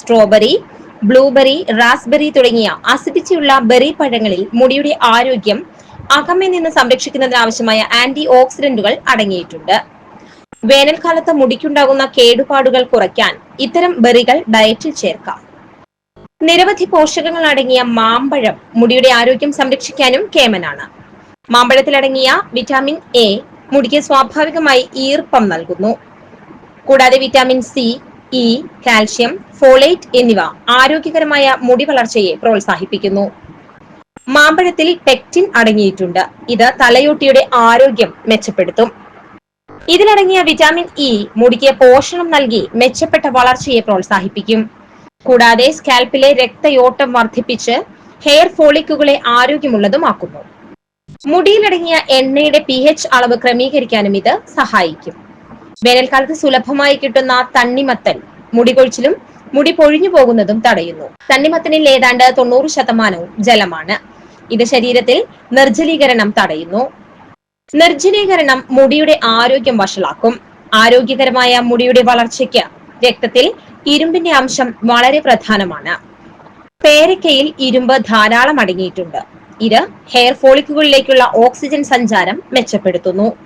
Strawberry blueberry raspberry തുടങ്ങിയ അസിഡിറ്റിയുള്ള berry പഴങ്ങളിൽ മുടിയുടെ ആരോഗ്യം അകമേ നിന്ന് സംരക്ഷിക്കുന്നതിന് ആവശ്യമായ ആന്റി ഓക്സിഡന്റുകൾ അടങ്ങിയിട്ടുണ്ട്. വേനൽക്കാലത്ത് മുടിക്കുണ്ടാകുന്ന കേടുപാടുകൾ കുറയ്ക്കാൻ ഇത്തരം ബെറികൾ ഡയറ്റിൽ ചേർക്കാം. നിരവധി പോഷകങ്ങൾ അടങ്ങിയ മാമ്പഴം മുടിയുടെ ആരോഗ്യം സംരക്ഷിക്കാനും കേമനാണ്. മാമ്പഴത്തിലടങ്ങിയ വിറ്റാമിൻ എ മുടിക്ക് സ്വാഭാവികമായി ഈർപ്പം നൽകുന്നു. കൂടാതെ vitamin C E calcium folate എന്നിവ ആരോഗ്യകരമായ മുടി വളർച്ചയെ പ്രോത്സാഹിപ്പിക്കുന്നു. മാമ്പഴത്തിൽ പെക്റ്റിൻ അടങ്ങിയിട്ടുണ്ട്. ഇത് തലയോട്ടിയുടെ ആരോഗ്യം മെച്ചപ്പെടുത്തും. ഇതിലടങ്ങിയ വിറ്റാമിൻ ഇ മുടിക്ക് പോഷണം നൽകി മെച്ചപ്പെട്ട വളർച്ചയെ പ്രോത്സാഹിപ്പിക്കും. കൂടാതെ സ്കാൽപ്പിലെ രക്തയോട്ടം വർദ്ധിപ്പിച്ച് ഹെയർ ഫോളിക്കുകളെ ആരോഗ്യമുള്ളതുമാക്കുന്നു. മുടിയിലടങ്ങിയ എണ്ണയുടെ പി അളവ് ക്രമീകരിക്കാനും ഇത് സഹായിക്കും. വേനൽക്കാലത്ത് സുലഭമായി കിട്ടുന്ന തണ്ണിമത്തൻ മുടി കൊഴിച്ചിലും മുടി പൊഴിഞ്ഞു പോകുന്നതും തടയുന്നു. തണ്ണിമത്തനിൽ ഏതാണ്ട് തൊണ്ണൂറ് ശതമാനവും ജലമാണ്. ഇത് ശരീരത്തിൽ നിർജലീകരണം തടയുന്നു. നിർജലീകരണം മുടിയുടെ ആരോഗ്യം വഷളാക്കും. ആരോഗ്യകരമായ മുടിയുടെ വളർച്ചയ്ക്ക് രക്തത്തിൽ ഇരുമ്പിന്റെ അംശം വളരെ പ്രധാനമാണ്. പേരക്കയിൽ ഇരുമ്പ് ധാരാളം അടങ്ങിയിട്ടുണ്ട്. ഇത് ഹെയർ ഫോളിക്കുകളിലേക്കുള്ള ഓക്സിജൻ സഞ്ചാരം മെച്ചപ്പെടുത്തുന്നു.